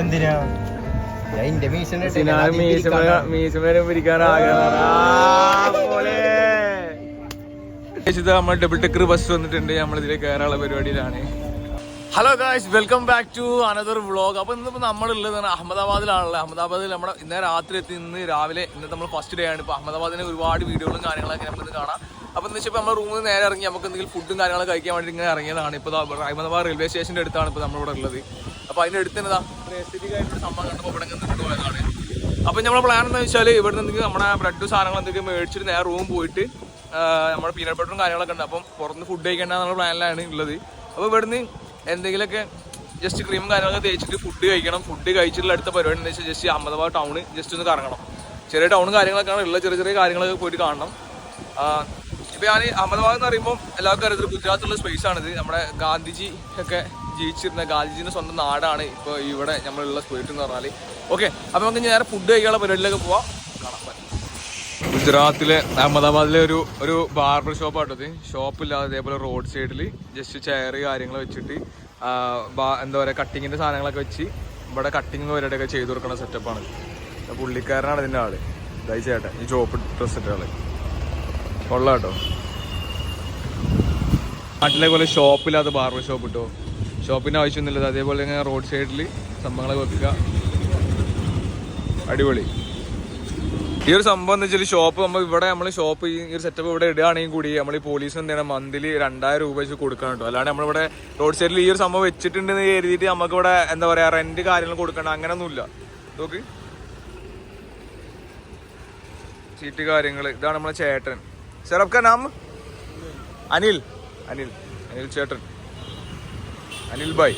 എന്തിനാ? ഞാൻ ഇന്റെ മീശ മീശമരം പിരിക്കാൻ നമ്മൾ ഡബിൾ ടെക്കർ ബസ് വന്നിട്ടുണ്ട്. നമ്മൾ ഇതിൽ കയറാനുള്ള പരിപാടിയിലാണ്. Hello guys welcome back to another vlog അപ്പോൾ ഇന്നിപ്പോൾ നമ്മളുള്ളത് അഹമ്മദാബാദിലാണല്ലോ അഹമ്മദാബാദിൽ നമ്മുടെ ഇന്നേ രാത്രി എത്തി. ഇന്ന് രാവിലെ ഇന്നത്തെ നമ്മൾ ഫസ്റ്റ് ഡേ ആണ്. ഇപ്പോൾ അഹമ്മദാബാദിനെ ഒരുപാട് വീഡിയോകളും കാര്യങ്ങളൊക്കെ നമുക്ക് കാണാം. അപ്പോൾ എന്ന് വെച്ചാൽ നമ്മൾ റൂമിൽ നേരെ ഇറങ്ങി നമുക്ക് എന്തെങ്കിലും ഫുഡും കാര്യങ്ങളും കഴിക്കാൻ വേണ്ടി ഇങ്ങനെ ഇറങ്ങിയതാണ്. ഇപ്പോൾ അഹമ്മദാബാദ് റെയിൽവേ സ്റ്റേഷന്റെ അടുത്താണ് ഇപ്പോൾ നമ്മളിവിടെ ഉള്ളത്. അപ്പോൾ അതിന്റെ അടുത്ത് തന്നെ അപ്പൊ സംഭവം കണ്ടപ്പോൾ ഇവിടെ ഇങ്ങനെ നിന്ന് പോയതാണ്. അപ്പം നമ്മുടെ പ്ലാൻ എന്താ വെച്ചാൽ ഇവിടെ നിന്ന് നമ്മുടെ ബ്രെഡ് സാധനങ്ങൾ എന്തെങ്കിലും മേടിച്ചിട്ട് നേരെ റൂം പോയിട്ട് നമ്മുടെ പീനട്ട് ബട്ടറും കാര്യങ്ങളൊക്കെ ഉണ്ട്. അപ്പം പുറത്ത് ഫുഡ് കഴിക്കേണ്ട എന്നുള്ള പ്ലാനിലാണ് ഉള്ളത്. അപ്പോൾ ഇവിടുന്ന് എന്തെങ്കിലുമൊക്കെ ജസ്റ്റ് ക്രീമും കാര്യങ്ങളൊക്കെ തേച്ചിട്ട് ഫുഡ് കഴിക്കണം. ഫുഡ് കഴിച്ചിട്ടുള്ള അടുത്ത പരിപാടി എന്താ വെച്ചാൽ ജസ്റ്റ് അഹമ്മദാബാദ് ടൗണ് ജസ്റ്റ് ഒന്ന് കറങ്ങണം. ചെറിയ ടൗണും കാര്യങ്ങളൊക്കെ ഉള്ള ചെറിയ ചെറിയ കാര്യങ്ങളൊക്കെ പോയിട്ട് കാണണം. ഇപ്പോൾ ഞാൻ അഹമ്മദാബാദ് എന്ന് പറയുമ്പോൾ എല്ലാവർക്കും അറിയാം ഗുജറാത്തുള്ള സ്പേസ് ആണിത്. നമ്മുടെ ഗാന്ധിജി ഒക്കെ ജീവിച്ചിരുന്ന ഗാന്ധിജിന്റെ സ്വന്തം നാടാണ് ഇപ്പോൾ ഇവിടെ നമ്മളുള്ള സ്പേറ്റ് എന്ന് പറഞ്ഞാൽ ഓക്കെ അപ്പോൾ നമുക്ക് നേരെ ഫുഡ് കഴിക്കാനുള്ള പരിപാടിയിലേക്ക് പോവാം. ഗുജറാത്തിലെ അഹമ്മദാബാദിലെ ഒരു ഒരു ബാർബർ ഷോപ്പ് ആട്ടത് ഷോപ്പില്ലാതെ അതേപോലെ റോഡ് സൈഡിൽ ജസ്റ്റ് ചെയർ കാര്യങ്ങൾ വെച്ചിട്ട് എന്താ പറയുക കട്ടിങ്ങിന്റെ സാധനങ്ങളൊക്കെ വെച്ച് ഇവിടെ കട്ടിങ് പരിപാടിയൊക്കെ ചെയ്തു കൊടുക്കുന്ന സെറ്റപ്പാണ് പുള്ളിക്കാരനാണ് ഇതിന്റെ ആൾ. ദയച്ചേട്ടെ ഈ ചോപ്പ് ഡ്രസ് ഇട്ട ആൾ. കൊള്ളാം കേട്ടോ നാട്ടിലെ പോലെ ഷോപ്പില്ലാത്ത ബാർബർ ഷോപ്പ് കിട്ടോ ഷോപ്പിന്റെ ആവശ്യമൊന്നുമില്ല അതേപോലെ ഇങ്ങനെ റോഡ് സൈഡിൽ സംഭവങ്ങളൊക്കെ വെക്കുക. അടിപൊളി. ഈ ഒരു സംഭവം എന്ന് വെച്ചാൽ ഷോപ്പ് നമ്മൾ ഇവിടെ നമ്മൾ ഷോപ്പ് ഈ ഒരു സെറ്റപ്പ് ഇവിടെ ഇടുകയാണെങ്കിൽ കൂടി നമ്മൾ ഈ പോലീസിന് എന്ത് ചെയ്യണം മന്ത്ലി രണ്ടായിരം രൂപ വെച്ച് കൊടുക്കണം കേട്ടോ. അല്ലാണ്ട് നമ്മളിവിടെ റോഡ് സൈഡിൽ ഈ ഒരു സംഭവം വെച്ചിട്ടുണ്ടെന്ന് കരുതിയിട്ട് നമുക്ക് ഇവിടെ എന്താ പറയുക റെന്റ് കാര്യങ്ങൾ കൊടുക്കണം അങ്ങനെയൊന്നുമില്ല നോക്ക്. സീറ്റ് കാര്യങ്ങൾ ഇതാണ് നമ്മളെ ചേട്ടൻ. സർ आपका नाम? അനിൽ അനിൽ അനിൽ ചേട്ടൻ. അനിൽ ഭായ്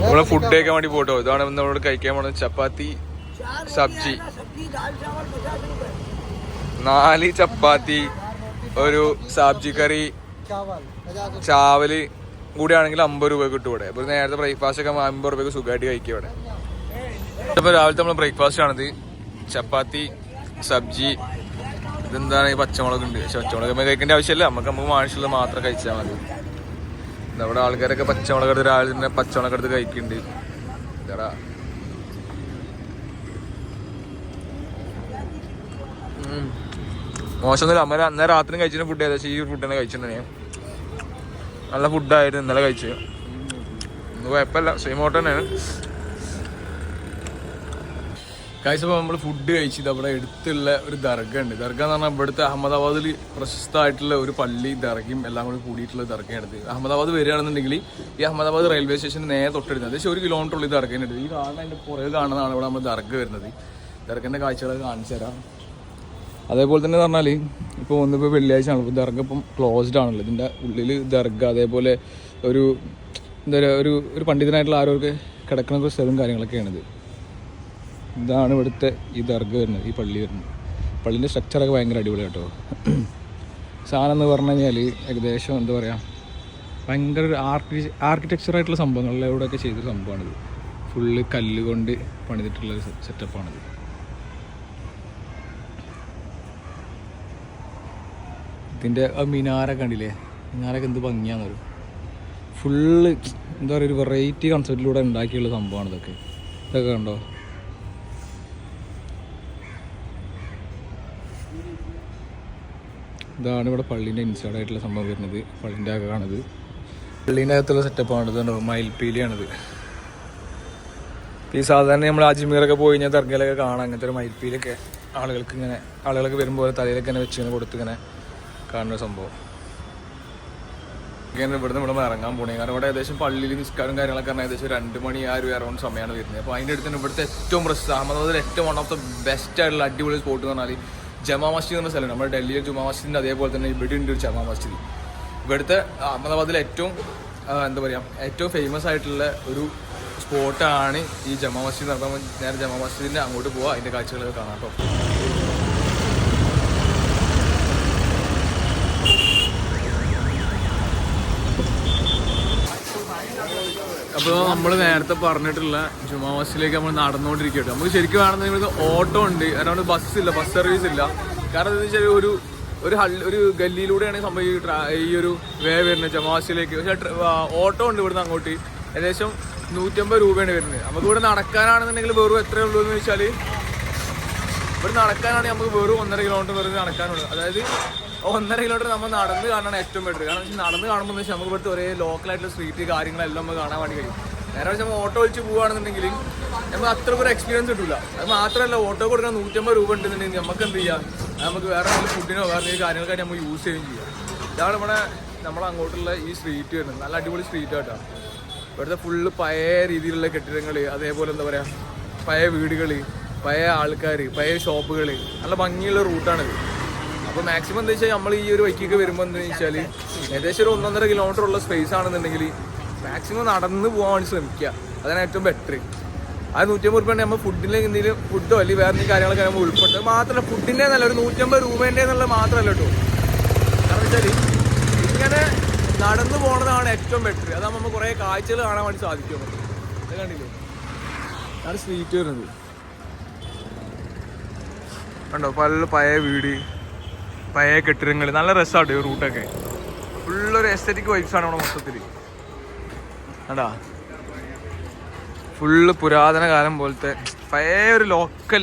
നമ്മളെ ഫുഡ് കഴിക്കാൻ വേണ്ടി പോട്ടോ. ഇതാണ് നമ്മളോട് കഴിക്കാൻ പോകുന്നത് ചപ്പാത്തി സബ്ജി. നാല് ചപ്പാത്തി ഒരു സബ്ജി കറി ചാവൽ. കൂടിയാണെങ്കിൽ അമ്പത് രൂപ കിട്ടും ഇവിടെ. ഇപ്പൊ നേരത്തെ ബ്രേക്ക്ഫാസ്റ്റ് ഒക്കെ അമ്പത് രൂപയ്ക്ക് സുഖമായിട്ട് കഴിക്കും ഇവിടെ. രാവിലത്തെ നമ്മൾ ബ്രേക്ക്ഫാസ്റ്റ് ആണിത്. ചപ്പാത്തി സബ്ജി ഇതെന്താണ് ഈ പച്ചമുളക് ഉണ്ട്? പക്ഷെ പച്ചമുളക് നമ്മൾ കഴിക്കേണ്ട ആവശ്യമില്ല. നമുക്ക് നമുക്ക് ആവശ്യമുള്ളത് മാത്രം കഴിച്ചാൽ മതി. ഇതവിടെ ആൾക്കാരൊക്കെ പച്ചമുളക് എടുത്ത് രാവിലെ തന്നെ പച്ചമുളക് എടുത്ത് കഴിക്കുന്നുണ്ട്. ഇതടാ. മോശമൊന്നുമില്ല. അമ്മ അന്നേ രാത്രി കഴിച്ചിട്ട് ഫുഡ് ഏകദേശം. ഈ ഫുഡ് തന്നെ കഴിച്ചിട്ടുണ്ട് നല്ല ഫുഡായിരുന്നു ഇന്നലെ കഴിച്ചത്. ഇന്ന് കുഴപ്പമില്ല. സെയിം ഹോട്ടൽ തന്നെയാണ്. കഴിച്ചപ്പോൾ നമ്മൾ ഫുഡ് കഴിച്ചത് അവിടെ അടുത്തുള്ള ഒരു ദർഗ ഉണ്ട് ദർഗ എന്ന് പറഞ്ഞാൽ ഇവിടുത്തെ അഹമ്മദാബാദിൽ പ്രശസ്തമായിട്ടുള്ള ഒരു പള്ളി ദർഗയും എല്ലാം കൂടി കൂടിയിട്ടുള്ള ദർഗയാണ് അഹമ്മദാബാദ് വരികയാണെന്നുണ്ടെങ്കിൽ ഈ അഹമ്മദാബാദ് റെയിൽവേ സ്റ്റേഷന് നേരെ തൊട്ടടുത്ത് ഏകദേശം ഒരു കിലോമീറ്റർ ഉള്ളിൽ ദർഗയുണ്ട് ഈ അതിന്റെ പുറകെ കാണുന്നതാണ് ഇവിടെ നമ്മൾ ദർഗ വരുന്നത്. ദർഗന്റെ കാഴ്ചകളൊക്കെ കാണിച്ചു തരാം. അതേപോലെ തന്നെ പറഞ്ഞാൽ ഇപ്പോൾ ഒന്നിപ്പോൾ വെള്ളിയാഴ്ച ആണ്. ഇപ്പോൾ ദർഗ ഇപ്പം ക്ലോസ്ഡ് ആണല്ലോ. ഇതിന്റെ ഉള്ളിൽ ദർഗ അതേപോലെ ഒരു എന്താ പറയുക ഒരു ഒരു പണ്ഡിതനായിട്ടുള്ള ആരോഗ്യ കിടക്കുന്ന ഒരു സ്ഥലവും കാര്യങ്ങളൊക്കെയാണിത് ഇതാണ് ഇവിടുത്തെ ഈ ദർഗ വരുന്നത് ഈ പള്ളി വരുന്നത്. പള്ളീന്റെ സ്ട്രക്ചറൊക്കെ ഭയങ്കര അടിപൊളി കേട്ടോ. സാധനം എന്ന് പറഞ്ഞു കഴിഞ്ഞാൽ ഏകദേശം എന്താ പറയുക ഭയങ്കര ഒരു ആർക്കി ആർക്കിടെക്ചറായിട്ടുള്ള സംഭവങ്ങളിലൂടെയൊക്കെ ചെയ്തൊരു സംഭവമാണിത്. ഫുള്ള് കല്ല് കൊണ്ട് പണിതിട്ടുള്ള ഒരു സെറ്റപ്പാണിത് ഇതിന്റെ മിനാരൊക്കെ കണ്ടില്ലേ? മിനാരൊക്കെ എന്ത് ഭംഗിയാണെന്നൊരു ഫുള്ള് എന്താ പറയുക ഒരു വെറൈറ്റി കൺസെപ്റ്റിലൂടെ ഉണ്ടാക്കിയുള്ള സംഭവമാണ് ഇതൊക്കെ ഇതൊക്കെ കണ്ടോ? ഇതാണ് ഇവിടെ പള്ളീന്റെ ഇൻസൈഡ് ആയിട്ടുള്ള സംഭവം വരുന്നത്. പള്ളീന്റെ അകമാണിത് പള്ളീന്റെ അകത്തുള്ള സെറ്റപ്പാണ് ഇതുണ്ടോ മയിൽപ്പീലിയാണിത്. ഈ സാധാരണ നമ്മൾ അജ്മീറൊക്കെ പോയി കഴിഞ്ഞാൽ ദർഗയിലൊക്കെ കാണാം. അങ്ങനത്തെ ഒരു മയിൽപ്പീലൊക്കെ ആളുകൾക്ക് ഇങ്ങനെ ആളുകൾക്ക് വരുമ്പോൾ തലയിലൊക്കെ ഇങ്ങനെ വെച്ച് ഇങ്ങനെ കൊടുത്ത് ഇങ്ങനെ കാണുന്ന സംഭവം. ഇങ്ങനെ ഇവിടുന്ന് ഇവിടെ ഇറങ്ങാൻ പോണേ. കാരണം ഇവിടെ ഏകദേശം പള്ളിയിൽ നിസ്കാരം കാര്യങ്ങളൊക്കെ പറഞ്ഞാൽ ഏകദേശം രണ്ട് മണി ആ ഒരു അറൗണ്ട് സമയമാണ് വരുന്നത്. അപ്പോൾ അതിന്റെ അടുത്ത് തന്നെ ഇവിടുത്തെ ഏറ്റവും പ്രസിദ്ധ അഹമ്മദാബാദിൽ ഏറ്റവും വൺ ഓഫ് ദ ബെസ്റ്റ് ആയിട്ടുള്ള അടിപൊളി സ്പോട്ട് എന്ന് പറഞ്ഞാൽ ജമാ മസ്ജിദ് എന്ന സ്ഥലം നമ്മുടെ ഡൽഹിയിലെ ജുമാ മസ്ജിദിന്റെ അതേപോലെ തന്നെ ഇവിടെ ഉണ്ട് ഒരു ജമാ മസ്ജിദ്. ഇവിടുത്തെ അഹമ്മദാബാദിലെ ഏറ്റവും എന്താ പറയുക ഏറ്റവും ഫേമസ് ആയിട്ടുള്ള ഒരു സ്പോട്ടാണ് ഈ ജമാ മസ്ജിദ്. നടത്താൻ നേരെ ജമാ മസ്ജിദിന്റെ അങ്ങോട്ട് പോവാം അതിന്റെ കാഴ്ചകളൊക്കെ കാണാം കേട്ടോ. അപ്പോൾ നമ്മൾ നേരത്തെ പറഞ്ഞിട്ടുള്ള ജുമാ മസ്ജിദിലേക്ക് നമ്മൾ നടന്നുകൊണ്ടിരിക്കട്ടെ നമുക്ക് ശരിക്കും വേണമെന്ന് ഓട്ടോ ഉണ്ട്. കാരണം ബസ് ഇല്ല ബസ് സർവീസ് ഇല്ല. കാരണം എന്താ വെച്ചാൽ ഒരു ഒരു ഹള്ളി ഒരു ഗല്ലിയിലൂടെയാണ് സംഭവം ഈ ഒരു വേ വരുന്നത് ജമാസിലേക്ക് പക്ഷേ ഓട്ടോ ഉണ്ട് ഇവിടുന്ന് അങ്ങോട്ട്. ഏകദേശം നൂറ്റമ്പത് രൂപയാണ് വരുന്നത്. നമുക്ക് ഇവിടെ നടക്കാനാണെന്നുണ്ടെങ്കിൽ വെറും എത്രയേ ഉള്ളൂ എന്ന് വെച്ചാൽ ഇവിടെ നടക്കാനാണെങ്കിൽ നമുക്ക് വെറും ഒന്നര കിലോമീറ്റർ വെറുതെ നടക്കാനുള്ളൂ. അതായത് ഒന്നര കിലോമീറ്റർ നമ്മൾ നടന്ന് കാണാനാണ് ഏറ്റവും ബെറ്റർ കാരണം വെച്ചാൽ നടന്ന് കാണുമ്പോൾ വെച്ചാൽ നമുക്ക് ഇവിടുത്തെ ഒരേ ലോക്കലായിട്ടുള്ള സ്ട്രീറ്റ് കാര്യങ്ങളെല്ലാം നമുക്ക് കാണാൻ വേണ്ടി കഴിയും. നേരെ വെച്ചാൽ നമ്മൾ ഓട്ടോ വിളിച്ച് പോവുകയാണെന്നുണ്ടെങ്കിൽ നമുക്ക് അത്രയ്ക്ക് ഒരു എക്സ്പീരിയൻസ് കിട്ടില്ല അത് മാത്രമല്ല ഓട്ടോ കൊടുക്കാൻ നൂറ്റമ്പത് രൂപ ഉണ്ടെന്നുണ്ടെങ്കിൽ നമുക്ക് എന്ത് ചെയ്യാം? നമുക്ക് വേറെ എന്തെങ്കിലും ഫുഡിനോ വേറെ എന്തെങ്കിലും കാര്യങ്ങൾക്കായിട്ട് നമുക്ക് യൂസ് ചെയ്യുകയും ചെയ്യാം. ഇതാണ് നമ്മുടെ നമ്മൾ അങ്ങോട്ടുള്ള ഈ സ്ട്രീറ്റ് വരുന്നത്. നല്ല അടിപൊളി സ്ട്രീറ്റ് ആയിട്ടാണ് ഇവിടുത്തെ ഫുള്ള് പഴയ രീതിയിലുള്ള കെട്ടിടങ്ങൾ അതേപോലെ എന്താ പറയുക പഴയ വീടുകൾ പഴയ ആൾക്കാർ പഴയ ഷോപ്പുകൾ നല്ല ഭംഗിയുള്ള റൂട്ടാണിത് അപ്പോൾ മാക്സിമം എന്താ വെച്ചാൽ നമ്മൾ ഈ ഒരു വൈക്കൊക്കെ വരുമ്പോൾ എന്താ വെച്ചാൽ ഏകദേശം ഒരു ഒന്നൊന്നര കിലോമീറ്റർ ഉള്ള സ്പേസ് ആണെന്നുണ്ടെങ്കിൽ മാക്സിമം നടന്ന് പോകാൻ ശ്രമിക്കുക അതാണ് ഏറ്റവും ബെറ്റർ ആ നൂറ്റമ്പത് രൂപ നമ്മൾ ഫുഡിന്റെ എന്തെങ്കിലും ഫുഡോ അല്ലെങ്കിൽ വേറെ കാര്യങ്ങളൊക്കെ നമ്മൾ ഉൾപ്പെട്ട് മാത്രമല്ല ഫുഡിന്റെ നല്ല ഒരു നൂറ്റമ്പത് രൂപേന്റെ എന്നുള്ളത് മാത്രമല്ല കേട്ടോ. കാരണം വെച്ചാൽ ഇങ്ങനെ നടന്നു പോണതാണ് ഏറ്റവും ബെറ്റർ അതാകുമ്പോൾ നമുക്ക് കുറേ കാഴ്ചകൾ കാണാൻ വേണ്ടി സാധിക്കും അത് കണ്ടില്ലേ? അതാണ് സ്ട്രീറ്റ് വരുന്നത്. കണ്ടോ? പല പഴയ വീട്. പഴയ കെട്ടിടങ്ങൾ നല്ല രസമാണ് ഈ റൂട്ടൊക്കെ. ഫുള്ളൊരു എസ്തറ്റിക് വൈബ്സ് ആണ് ഇവിടെ മൊത്തത്തിൽ അതാ ഫുള്ള് പുരാതന കാലം പോലത്തെ പഴയ ഒരു local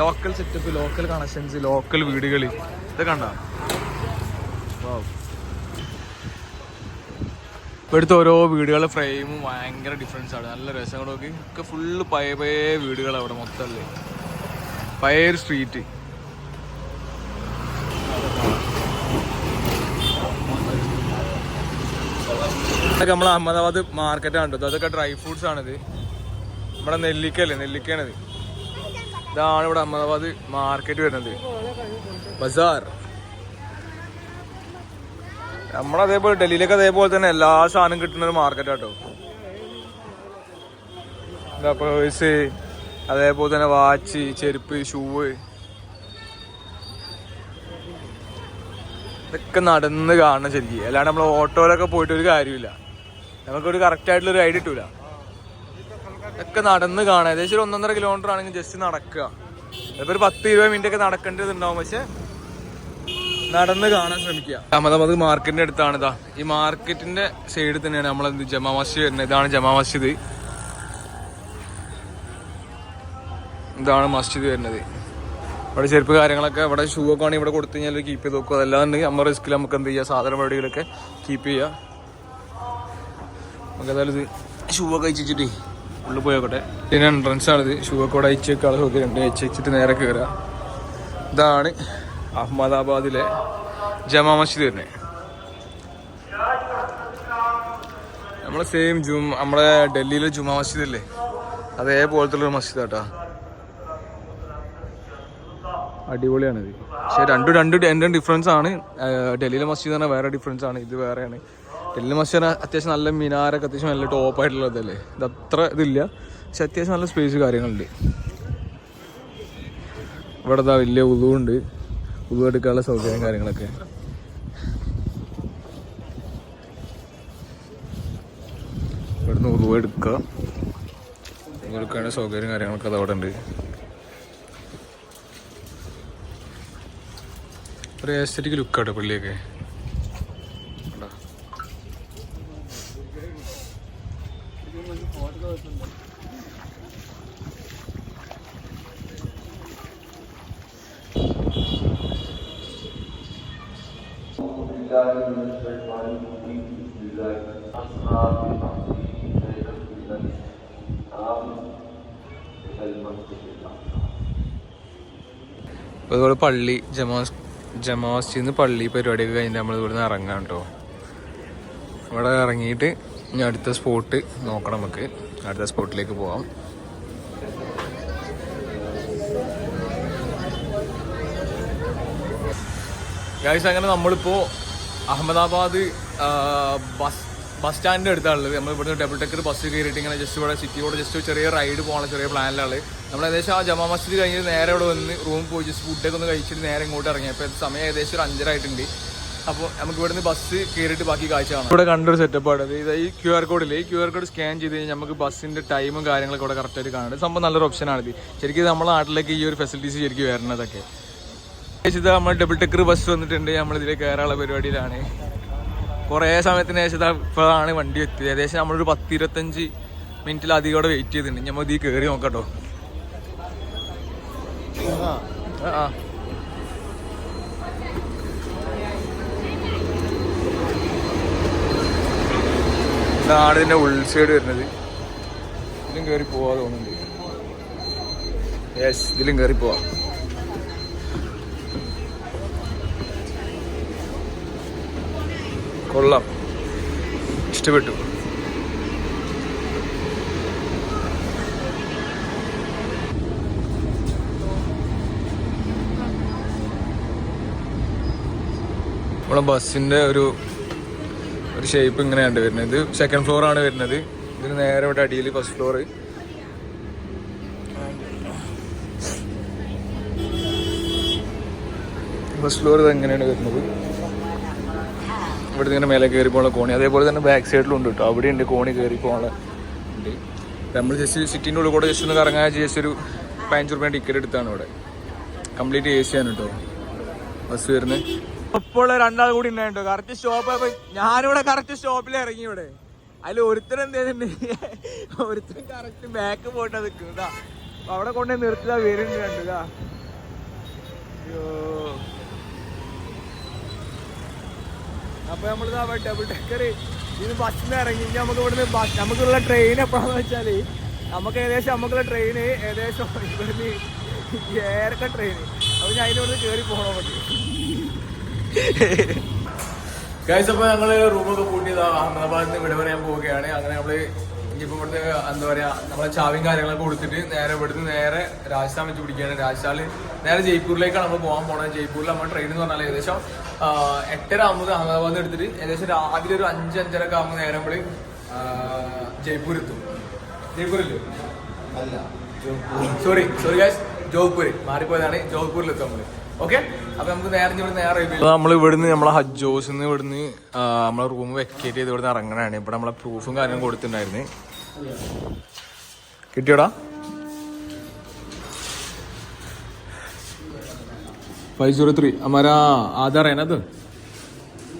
local setup local connections local വീടുകൾ ഇതൊക്കെ കണ്ട. ഇവിടുത്തെ ഓരോ വീടുകളെ ഫ്രെയിമും ഭയങ്കര ഡിഫറൻസ് ആണ്. നല്ല രസം. നോക്കി. ഒക്കെ ഫുള്ള് പഴയ പഴയ വീടുകളാണ് അവിടെ മൊത്തമല്ലേ പഴയ ഒരു സ്ട്രീറ്റ് ഇതൊക്കെ നമ്മൾ അഹമ്മദാബാദ് മാർക്കറ്റാണ് കേട്ടോ. അതൊക്കെ ഡ്രൈ ഫ്രൂട്ട്സ് ആണിത് നമ്മുടെ നെല്ലിക്കല്ലേ നെല്ലിക്കയാണിത് ഇതാണ് ഇവിടെ അഹമ്മദാബാദ് മാർക്കറ്റ് വരുന്നത്. ബസാർ. നമ്മളതേപോലെ ഡൽഹിയിലൊക്കെ അതേപോലെ തന്നെ എല്ലാ സാധനവും കിട്ടുന്ന ഒരു മാർക്കറ്റ് ആട്ടോ. പേഴ്സ് അതേപോലെ തന്നെ വാച്ച് ചെരുപ്പ് ഷൂവ് ഇതൊക്കെ നടന്ന് കാണണം ശരിക്കും. അല്ലാണ്ട് നമ്മൾ ഓട്ടോയിലൊക്കെ പോയിട്ട് ഒരു കാര്യമില്ല നമുക്കൊരു കറക്റ്റ് ആയിട്ടുള്ള ഒരു ഐഡിയ കിട്ടൂല. ഒക്കെ നടന്ന് കാണാം. ഏകദേശം ഒരു ഒന്നൊന്നര കിലോമീറ്റർ ആണെങ്കിൽ ജസ്റ്റ് നടക്കുക. ചിലപ്പോൾ ഒരു പത്ത് ഇരുപത് മിനിറ്റ് ഒക്കെ നടക്കേണ്ടതുണ്ടാവും. പക്ഷെ നടന്ന് കാണാൻ ശ്രമിക്കുക. അഹമ്മദാബാദ് മാർക്കറ്റിന്റെ അടുത്താണ്. ഇതാ ഈ മാർക്കറ്റിന്റെ സൈഡിൽ തന്നെയാണ് നമ്മൾ ജമാ മസ്ജിദ് വരുന്നത്. ഇതാണ് ജമാ മസ്ജിദ്. ഇതാണ് മസ്ജിദ് വരുന്നത്. ഇവിടെ ചെരുപ്പ് കാര്യങ്ങളൊക്കെ ഇവിടെ ഷൂ ഒക്കെ ആണെങ്കിൽ ഇവിടെ കൊടുത്തു കഴിഞ്ഞാൽ കീപ്പ് ചെയ്ത് നോക്കും അതല്ലാന്നുണ്ടെങ്കിൽ നമ്മുടെ റിസ്കിൽ നമുക്ക് എന്ത് ചെയ്യുക സാധനം എവിടെയെങ്കിലൊക്കെ കീപ്പ് ചെയ്യുക നമുക്ക് ഏതായാലും ഇത് ഷൂ ഒക്കെ അയച്ചിട്ട് ഉള്ളിൽ പോയോക്കട്ടെ ഇതിന് എൻട്രൻസ് ആണിത് ഇവിടെ അയച്ച് അയച്ച് വെച്ചിട്ട് നേരെ കയറുക ഇതാണ് അഹമ്മദാബാദിലെ ജമാ മസ്ജിദ് തന്നെ. നമ്മളെ സെയിം ജും നമ്മളെ ഡൽഹിയിലെ ജുമാ മസ്ജിദ് അല്ലേ? അതേപോലത്തെ ഒരു മസ്ജിദ് കേട്ടോ അടിപൊളിയാണിത് പക്ഷെ രണ്ടും രണ്ട് എന്റെ ഡിഫറൻസ് ആണ്. ഡൽഹിയിലെ മസ്ജിദ് പറഞ്ഞാൽ വേറെ ഡിഫറൻസ് ആണ്. ഇത് വേറെയാണ്. ഡൽഹിയിലെ മസ്ജിദ് പറഞ്ഞാൽ അത്യാവശ്യം നല്ല മിനാരൊക്കെ അത്യാവശ്യം നല്ല ടോപ്പ് ആയിട്ടുള്ളതല്ലേ ഇത് അത്ര ഇതില്ല. പക്ഷെ അത്യാവശ്യം നല്ല സ്പേസ് കാര്യങ്ങളുണ്ട്. ഇവിടെ ദാ വലിയ ഉതുവുണ്ട് ഉതു എടുക്കാനുള്ള സൗകര്യം കാര്യങ്ങളൊക്കെ. ഇവിടുന്ന് ഉതു എടുക്കുക എടുക്കാനുള്ള സൗകര്യം കാര്യങ്ങളൊക്കെ അത് അവിടെ ഉണ്ട് ഒരു എസ്തറ്റിക് ലുക്കാട്ടോ പള്ളിയൊക്കെ. അപ്പോൾ ഇതുപോലെ പള്ളി ജമാസ് ജമാസ്റ്റിന്ന് പള്ളി പരിപാടിയൊക്കെ കഴിഞ്ഞിട്ട് നമ്മൾ ഇവിടുന്ന് ഇറങ്ങാം കേട്ടോ. ഇവിടെ ഇറങ്ങിയിട്ട് ഇനി അടുത്ത സ്പോട്ട് നോക്കണം നമുക്ക്. അടുത്ത സ്പോട്ടിലേക്ക് പോവാം. ഗായ്സ് അങ്ങനെ നമ്മളിപ്പോൾ അഹമ്മദാബാദ് ബസ് ബസ് സ്റ്റാൻഡിന്റെ അടുത്താണുള്ളത്. നമ്മൾ ഇവിടുന്ന് ഡബിൾ ടെക്കർ ബസ് കയറിയിട്ട് ഇങ്ങനെ ജസ്റ്റ് ഇവിടെ സിറ്റിയോട് ജസ്റ്റ് ചെറിയ റൈഡ് പോകാനുള്ള ചെറിയ പ്ലാനിലാണ് നമ്മൾ ഏകദേശം ആ ജമാ മസ്ജിദ് കഴിഞ്ഞ് നേരെ ഇവിടെ വന്ന് റൂം പോയി ജസ്റ്റ് ഫുഡൊക്കെ ഒന്ന് കഴിച്ചിട്ട് നേരെ ഇങ്ങോട്ട് ഇറങ്ങി. അപ്പോൾ സമയം ഏകദേശം ഒരു അഞ്ചര ആയിട്ടുണ്ട്. അപ്പോൾ നമുക്ക് ഇവിടുന്ന് ബസ് കയറിയിട്ട് ബാക്കി കാഴ്ച കാണാം ഇവിടെ കണ്ടൊരു സെറ്റപ്പാണ് ഇത് ഈ ക്യു ആർ കോഡിൽ ഈ ക്യു ആർ കോഡ് സ്കാൻ ചെയ്ത് കഴിഞ്ഞാൽ നമുക്ക് ബസ്സിന്റെ ടൈമും കാര്യങ്ങളൊക്കെ ഇവിടെ കറക്റ്റായിട്ട് കാണുന്നത് സംഭവം നല്ലൊരു ഓപ്ഷനാണ് ഇത്. ശരിക്കും നമ്മുടെ നാട്ടിലേക്ക് ഈ ഒരു ഫെസിലിറ്റീസ് ശരിക്കും വരുന്നതൊക്കെ ഇത് നമ്മൾ ഡബിൾ ടെക്കർ ബസ് വന്നിട്ടുണ്ട്. നമ്മൾ ഇതിൽ കയറാനുള്ള പരിപാടിയിലാണ്. കുറേ സമയത്തിന് ശേഷം ഇപ്പോഴാണ് വണ്ടി എത്തിയത്. ഏകദേശം നമ്മളൊരു പത്ത് ഇരുപത്തഞ്ച് മിനിറ്റിലധികം ഇവിടെ വെയിറ്റ് ചെയ്തിട്ടുണ്ട്. നമ്മൾ ഇതിൽ കയറി നോക്കട്ടോ. ആ ആ. ഇതാണ് ഇതിന്റെ ഉൾസൈഡ് വരുന്നത്. ഇതിലും കയറി പോവാ തോന്നുന്നുണ്ട്. യെസ് ഇതിലും കയറി പോവാ. കൊള്ളാം. ഇഷ്ടപ്പെട്ടു. നമ്മളെ ബസ്സിന്റെ ഒരു ഒരു ഷേപ്പ് ഇങ്ങനെയാണ് വരുന്നത്. ഇത് സെക്കൻഡ് ഫ്ലോർ ആണ് വരുന്നത്. ഇതിന് നേരെ ഇവിടെ അടിയിൽ ഫസ്റ്റ് ഫ്ലോർ ഫസ്റ്റ് ഫ്ലോർ ഇത് എങ്ങനെയാണ് വരുന്നത്? ഇവിടെ ഇങ്ങനെ മേലെ കയറി പോകാനുള്ള കോണി. അതേപോലെ തന്നെ ബാക്ക് സൈഡിലും ഉണ്ട് കേട്ടോ അവിടെ ഉണ്ട് കോണി കയറി പോകാനുള്ള നമ്മൾ ജസ്റ്റ് സിറ്റിന്റെ ഉള്ളിൽ കൂടെ ജസ്റ്റ് ഒന്ന് കറങ്ങാൻ ജസ്റ്റ് ഒരു പതിനഞ്ച് റുപ്യ ടിക്കറ്റ് എടുത്താണ് ഇവിടെ. കംപ്ലീറ്റ് എ സി ആണ് കേട്ടോ ബസ് വരുന്നത്. ഇപ്പോൾ രണ്ടാൾ കൂടി ഉണ്ടായിട്ടോ. കറക്റ്റ് സ്റ്റോപ്പ് ഞാനിവിടെ കറക്റ്റ് സ്റ്റോപ്പിൽ ഇറങ്ങി ഇവിടെ. അതിൽ ഒരുത്തൻ എന്തേലും ഒരുത്തരം ഒരുത്തൻ കറക്റ്റ് ബാക്ക് പോയിട്ട് നിൽക്കും ഇതാ. അപ്പൊ അവിടെ കൊണ്ടേ നിർത്തിതാ വരുന്നുണ്ട് കണ്ടു അയ്യോ. അപ്പൊ നമ്മളിതാ ഡബിൾ ഡെക്കർ ഇത് ബസ്സിൽ നിന്ന് ഇറങ്ങി. ഇനി നമുക്ക് ഇവിടുന്ന് ബസ് നമുക്കുള്ള ട്രെയിൻ എപ്പോഴാന്ന് വെച്ചാൽ നമുക്ക് ഏകദേശം നമുക്കുള്ള ട്രെയിൻ ഏകദേശം ഇവിടുന്ന് ഏറൊക്കെ ട്രെയിൻ അപ്പൊ ഞാൻ അതിനോട് കയറി പോകണം പറ്റി ഗൈസ് അപ്പോൾ ഞങ്ങൾ റൂമൊക്കെ പൂട്ടിയത്. അഹമ്മദാബാദിൽ നിന്ന് ഇവിടെ പറയാൻ പോവുകയാണ്. അങ്ങനെ നമ്മൾ ഇനിയിപ്പോൾ ഇവിടുന്ന് എന്താ പറയുക നമ്മളെ ചാവിയും കാര്യങ്ങളൊക്കെ കൊടുത്തിട്ട് നേരെ ഇവിടുന്ന് നേരെ രാജസ്ഥാൻ വെച്ച് പിടിക്കുകയാണ്. രാജസ്ഥാനിൽ നേരെ ജയ്പൂരിലേക്കാണ് നമ്മൾ പോകാൻ പോണത്. ജയ്പൂരിൽ നമ്മൾ ട്രെയിൻ എന്ന് പറഞ്ഞാൽ ഏകദേശം എട്ടര ആകുമ്പോൾ അഹമ്മദാബാദ് എടുത്തിട്ട് ഏകദേശം രാവിലെ ഒരു അഞ്ച് അഞ്ചര ഒക്കെ ആകുമ്പോൾ നേരെ നമ്മൾ ജയ്പൂർ എത്തും. ജയ്പൂരില്ലേ? അല്ല സോറി സോറി ഗൈസ് ജോധ്പൂർ മാറിപ്പോയതാണ്. ജോധ്പൂരിൽ എത്തും നമ്മൾ. ഓക്കെ അപ്പൊ നമുക്ക് നേരെ ഇവിടെ നേരെ നമ്മൾ ഇവിടുന്ന് നമ്മളെ ഹജ്ജോസ് ഇവിടുന്ന് ആ, നമ്മളെ റൂം വെക്കേറ്റ് ചെയ്ത് ഇവിടുന്ന് ഇറങ്ങണാണ് ഇവിടെ നമ്മളെ പ്രൂഫും കാര്യങ്ങളും കൊടുത്തിട്ടുണ്ടായിരുന്നു കിട്ടിയോടാ फाइव जीरो थ्री हमारा आधार है ना तो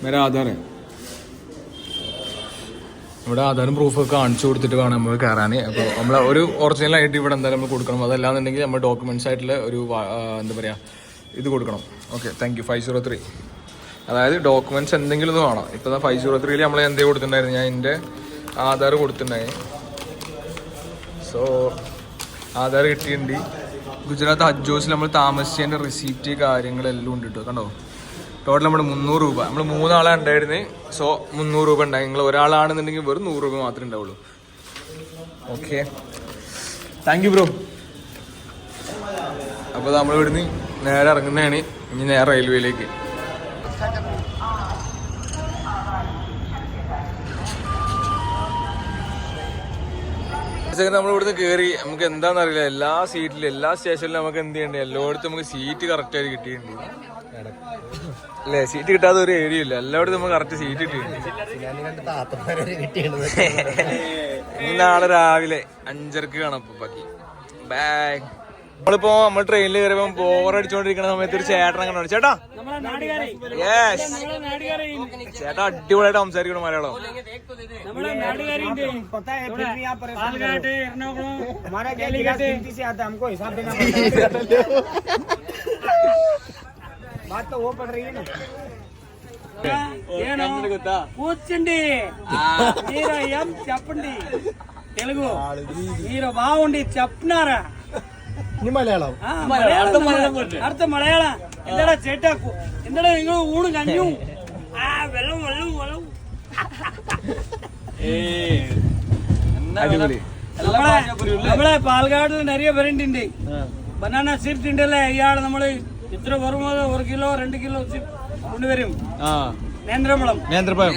मेरा आधार है ഇവിടെ ആധാരം പ്രൂഫൊക്കെ കാണിച്ചു കൊടുത്തിട്ട് വേണം നമ്മൾ കയറാൻ അപ്പോൾ നമ്മൾ ഒരു ഒറിജിനൽ ആയിട്ട് ഇവിടെ എന്തായാലും നമ്മൾ കൊടുക്കണം അതല്ലാന്നുണ്ടെങ്കിൽ നമ്മൾ ഡോക്യുമെന്റ്സ് ആയിട്ടുള്ള ഒരു വ- ആ, എന്താ പറയുക ഇത് കൊടുക്കണം. Okay thank you five zero three അതായത് ഡോക്യുമെന്റ്സ് എന്തെങ്കിലും ഒന്ന് വേണം. ഇപ്പോൾ ഫൈവ് സീറോ ത്രീയിൽ നമ്മൾ എന്തേ കൊടുത്തിട്ടുണ്ടായിരുന്നു? ഞാൻ എന്റെ ആധാർ കൊടുത്തിട്ടുണ്ടായിരുന്നു സോ ആധാർ കിട്ടിയിട്ടുണ്ട്. ഗുജറാത്ത് ഹജ്ജ് ഹജ്ജോസിൽ നമ്മൾ താമസിച്ചതിന്റെ റിസീപ്റ്റ് കാര്യങ്ങളെല്ലാം ഉണ്ട് കേട്ടോ കണ്ടോ? ടോട്ടൽ നമ്മൾ മുന്നൂറ് രൂപ. നമ്മൾ മൂന്നാളെ ഉണ്ടായിരുന്നു. സോ മുന്നൂറ് രൂപ ഉണ്ടായി. നിങ്ങൾ ഒരാളാണെന്നുണ്ടെങ്കിൽ വെറും നൂറ് രൂപ മാത്രമേ ഉണ്ടാവുള്ളൂ. ഓക്കെ താങ്ക് യു ബ്രോ അപ്പോൾ നമ്മൾ ഇവിടുന്ന് നേരെ ഇറങ്ങുന്നതാണ്. ഇനി നേരെ റെയിൽവേയിലേക്ക്. നമ്മൾ ഇവിടുന്ന് കയറി നമുക്ക് എന്താന്ന് അറിയില്ല എല്ലാ സീറ്റിലും എല്ലാ സ്റ്റേഷനിലും നമുക്ക് എന്ത് ചെയ്യണ്ടേ? എല്ലായിടത്തും നമുക്ക് സീറ്റ് കറക്റ്റ് ആയിട്ട് കിട്ടിയിട്ടുണ്ട്. അല്ലേ? സീറ്റ് കിട്ടാത്ത ഒരു ഏരിയ ഇല്ല. എല്ലായിടത്തും നമുക്ക് കറക്റ്റ് സീറ്റ് കിട്ടിയിട്ടുണ്ട്. നാളെ രാവിലെ അഞ്ചരക്ക് കാണാം ബാഗ് നമ്മളിപ്പോ നമ്മൾ ട്രെയിനിൽ കയറുമ്പോ ബോറടിച്ചോണ്ടിരിക്കുന്ന സമയത്ത് ഒരു ചേട്ടനെ കണ്ടു ചേട്ടാ യെസ് ചേട്ടാ അടിപൊളിയായിട്ട് സംസാരിക്കണം മലയാളം కూర్చండి మీరు ఏం చెప్పండి తెలుగు మీరు బాగుండి చెప్తున్నారా ഇനി മലയാളം അടുത്ത മലയാളം. എന്താടാ ചേട്ടാക്കു? എന്താടാ നിങ്ങൾ ഊണ് കഞ്ഞു ആ വെള്ളം വെള്ളം വെള്ളം. നമ്മളെ പാലക്കാട് നിറയ വരണ്ടിണ്ട്. ബനാന സിഫ്റ്റ് ഉണ്ടല്ലേ ഇയാൾ നമ്മൾ ഇത്ര വെറും ഒരു കിലോ രണ്ട് കിലോ ചിപ്സ് കൊണ്ടുവരും. നേന്ത്രപ്പഴം. നേന്ത്രപ്പഴം.